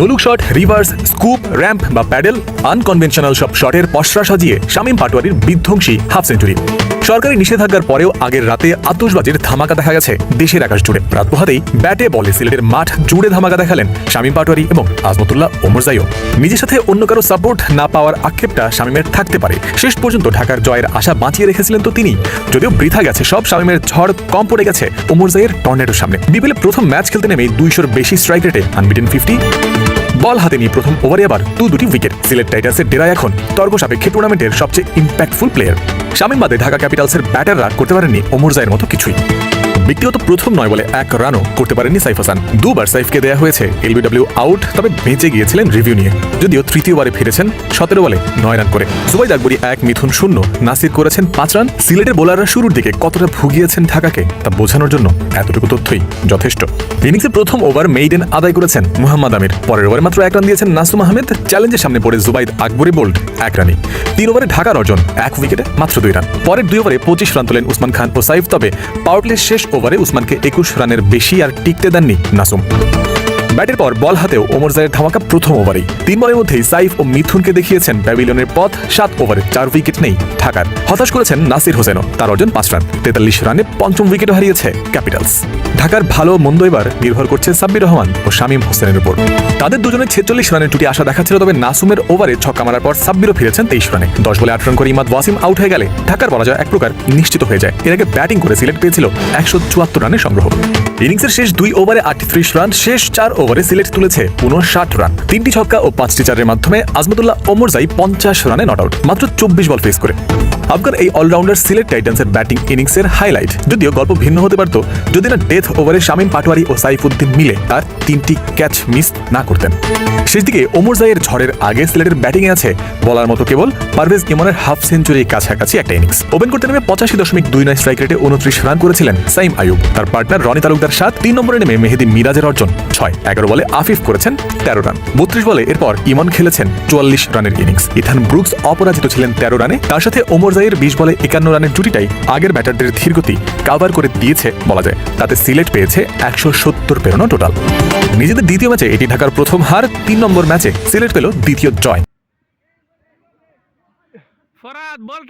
No look shot, reverse, scoop, ramp বা paddle, unconventional সব শটের পসরা সাজিয়ে শামীম পাটোয়ারির বিধ্বংসী হাফ সেঞ্চুরি। সরকারি নিষেধাজ্ঞার পরেও আগের রাতে আতশবাজির ধামাকা দেখা গেছে দেশের আকাশ জুড়ে। রাত পোহাতেই ব্যাটে বলে সিলেটের মাঠ জুড়ে ধামাকা দেখালেন শামীম পাটোয়ারি এবং আজমতুল্লাহ ওমরজাইও নিজের সাথে অন্য কারও সাপোর্ট না পাওয়ার আক্ষেপটা শামীমের থাকতে পারে। শেষ পর্যন্ত ঢাকার জয়ের আশা বাঁচিয়ে রেখেছিলেন তো তিনি। যদিও বৃথা গেছে, সব শামীমের ঝড় কম পড়ে গেছে ওমরজাইয়ের টর্নেডোর সামনে। বিপিএলে প্রথম ম্যাচ খেলতে নেমে দুইশোর বেশি স্ট্রাইক রেটে আনবিটেন ফিফটি বল হাতে নিয়ে প্রথম ওভারে আবার দু দুটি উইকেট সিলেট টাইটাসের ডেরায় এখন তর্ক সাপেক্ষে টুর্নামেন্টের সবচেয়ে ইম্প্যাক্টফুল প্লেয়ার শামীম বাদে ঢাকা ক্যাপিটালসের ব্যাটাররা করতে পারেননি ওমর জায়ের মতো কিছুই। ব্যক্তিগত প্রথম নয় বলে এক রানও করতে পারেননি সাইফ হাসান। দুবার সাইফকে দেয়া হয়েছে এলবিডব্লিউ আউট, তবে বেঁচে গিয়েছিলেন রিভিউ নিয়ে। যদিও তৃতীয়বারে ফিরেছেন সতেরো বলে নয় রান করে। জুবাইদ আকবরী এক, মিথুন শূন্য, নাসির করেছেন পাঁচ রান। সিলেটের বোলাররা শুরুর দিকে কতটা ভুগিয়েছেন ঢাকাকে, তা বোঝানোর জন্য এতটুকু তথ্যই যথেষ্ট। ইনিংসের প্রথম ওভার মেইডেন আদায় করেছেন মুহাম্মদ আমির। পরের ওভারে মাত্র এক রান দিয়েছেন নাসুম আহমেদ। চ্যালেঞ্জের সামনে পড়ে জুবাইদ আকবরী বোল্ড, এক রানই। তিন ওভারে ঢাকার অর্জন, এক উইকেটে মাত্র দুই রান। পরের দুই ওভারে পঁচিশ রান তোলেন উসমান খান ও সাইফ, তবে পাওয়ারপ্লের শেষ ওভারে উসমানকে একুশ রানের বেশি আর টিকতে দেননি নাসুম। ব্যাটের পর বল হাতেও ওমর জায়ের ধামাকা প্রথম ওভারেই। তিন বলের মধ্যেই সাইফ ও মিথুনকে দেখিয়েছেন প্যাভিলিয়নের পথ, সাত ওভারে চার উইকেট নেই ঢাকার। হতাশ করেছেন নাসির হোসেনও, তার অর্জন পাঁচ রান। তেতাল্লিশ রানে পঞ্চম উইকেটও হারিয়েছে ক্যাপিটালস। ঢাকার ভালো মন্দ এবার নির্ভর করছে সাব্বির রহমান ও শামীম হোসেনের উপর। তাদের দুজনের ছেচল্লিশ রানের টুটি আশা দেখাচ্ছিল, তবে নাসুমের ওভারে ছক্কা মারার পর সাব্বিরও ফিরেছেন তেইশ রানে। দশ বলে আট রান করে ইমাদ ওয়াসিম আউট হয়ে গেলে ঢাকার যায় এক প্রকার নিশ্চিত হয়ে যায়। এর আগে ব্যাটিং করে সিলেট পেয়েছিল একশো চুয়াত্তর রানের সংগ্রহ। ইনিংসের শেষ দুই ওভারে আটত্রিশ রান, শেষ চার ওভারে সিলেট তুলেছে উনষাট রান। তিনটি ছক্কা ও পাঁচটি চারের মাধ্যমে আজমতুল্লাহ ওমরজাই পঞ্চাশ রানে নট আউট, মাত্র চব্বিশ বল ফেস করে। আফগান এই অলরাউন্ডার সিলেট টাইটান্সের ব্যাটিং ইনিংসের হাইলাইট। যদিও গল্প ভিন্ন হতে পারত, যদি না ডেথ ওভারে শামীম পাটোয়ারি ও সাইফুদ্দিন মিলে তার তিনটি ক্যাচ মিস না করতেন। শেষ দিকে ওমর জাইয়ের ঝড়ের আগে সিলেটের ব্যাটিংয়ে আছে বলার মতো কেবল পারভেজ ইমনের হাফ সেঞ্চুরির কাছাকাছি একটা ইনিংস। ওপেন করতে নেমে পঁচাশি দশমিক দুই নয় স্ট্রাইক রেটে উনত্রিশ রান করেছিলেন সাইম আয়ুব। তার পার্টনার রনি তালুকদার সাত তিন নম্বরে নেমে মেহেদি মিরাজের অর্জন ছয়। এগারো বলে আফিফ করেছেন তেরো রান। বত্রিশ বলে এরপর ইমন খেলেছেন চুয়াল্লিশ রানের ইনিংস। ইথান ব্রুকস অপরাজিত ছিলেন তেরো রানে। তার সাথে ওমর জাইয়ের বিশ বলে একান্ন রানের জুটিটাই আগের ব্যাটারদের ধীরগতি কাভার করে দিয়েছে বলা যায়। তাতে সিলেট পেয়েছে একশো সত্তর পেরোনো টোটাল নিজেদের দ্বিতীয় ম্যাচে এটি ঢাকার প্রথম হার, তিন নম্বর ম্যাচে সিলেট পেল দ্বিতীয় জয়। ফরাদ, বল